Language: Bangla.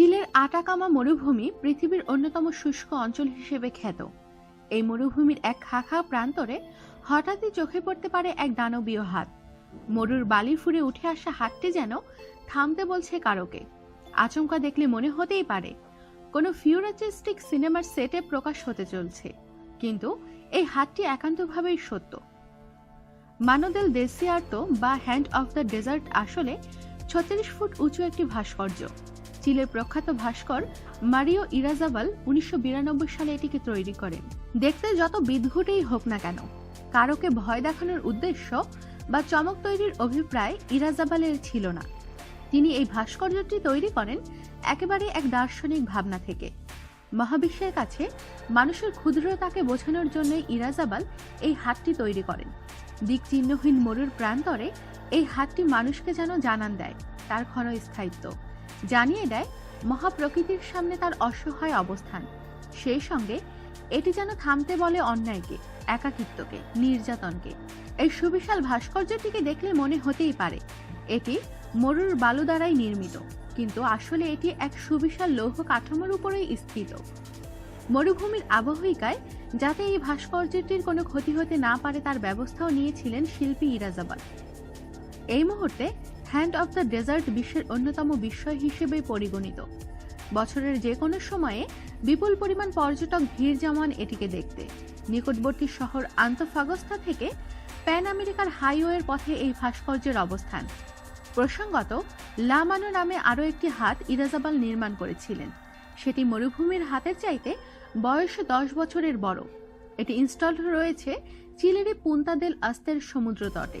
চিলের আটাকামা মরুভূমি পৃথিবীর অন্যতম শুষ্ক অঞ্চল হিসেবে খ্যাত। এই মরুভূমির এক খাখা প্রান্তরে হঠাৎই চোখে পড়তে পারে এক দানবীয় হাত। মরুর বালি ফুরে উঠে আসা হাতটি যেন থামতে বলছে কারোকে। আচমকা দেখলে মনে হতেই পারে, কোনো ফিউরাচিস্টিক সিনেমার সেটে প্রকাশ হতে চলছে, কিন্তু এই হাতটি একান্তভাবেই সত্য। মানদেল দেসিয়ার্তো বা হ্যান্ড অফ দ্য ডেজার্ট আসলে ছত্রিশ ফুট উঁচু একটি ভাস্কর্য। চিলের প্রখ্যাত ভাস্কর মারিও ইরাজাবাল উনিশশো বিরানব্বই সালে এটিকে তৈরি করেন। দেখতে যত বিদঘুটেই হোক না কেন, কারোকে ভয় দেখানোর উদ্দেশ্য বা চমক তৈরির অভিপ্রায় ইরাজাবালের ছিল না। তিনি এই ভাস্কর্যটি তৈরি করেন একেবারে এক দার্শনিক ভাবনা থেকে। মহাবিশ্বের কাছে মানুষের ক্ষুদ্রতাকে বোঝানোর জন্য ইরাজাবাল এই হাতটি তৈরি করেন। দিক চিহ্নহীন মরুর প্রান্তরে এই হাতটি মানুষকে যেন জানান দেয়, তার ক্ষণস্থায়িত্ব। জানিয়ে দেয়, মহাপ্রকৃতির সামনে তার অসহায় অবস্থান। সেই সঙ্গে এটি যেন থামতে বলে অন্যায়কে, একাকিত্বকে, নির্যাতনকে। এই সুবিশাল ভাস্কর্যটিকে দেখলে মনে হতেই পারে, এটি মরুর বালু দ্বারাই নির্মিত, কিন্তু আসলে এটি এক সুবিশাল লৌহ কাঠামোর উপরেই স্থিত। মরুভূমির আবহবিকায় যাতে এই ভাস্কর্যটির কোনো ক্ষতি হতে না পারে তার ব্যবস্থাও নিয়েছিলেন শিল্পী ইরাজাবাল। এই মুহূর্তে হ্যান্ড অফ দ্য ডেজার্ট বিশ্বের অন্যতম বিস্ময় হিসেবে পরিগণিত। বছরের যে কোনো সময়ে বিপুল পরিমাণ পর্যটক ভিড় জমান এটিকে দেখতে। নিকটবর্তী শহর আন্তঃফাগস্তা থেকে প্যান আমেরিকার হাইওয়ের পথে এই ভাস্কর্যের অবস্থান। প্রসঙ্গত লামানো নামে আরও একটি হাত ইরাজাবাল নির্মাণ করেছিলেন। সেটি মরুভূমির হাতের চাইতে বয়সে দশ বছরের বড়। এটি ইনস্টল রয়েছে চিলেরি পুন্তাদেল আস্তের সমুদ্র তটে।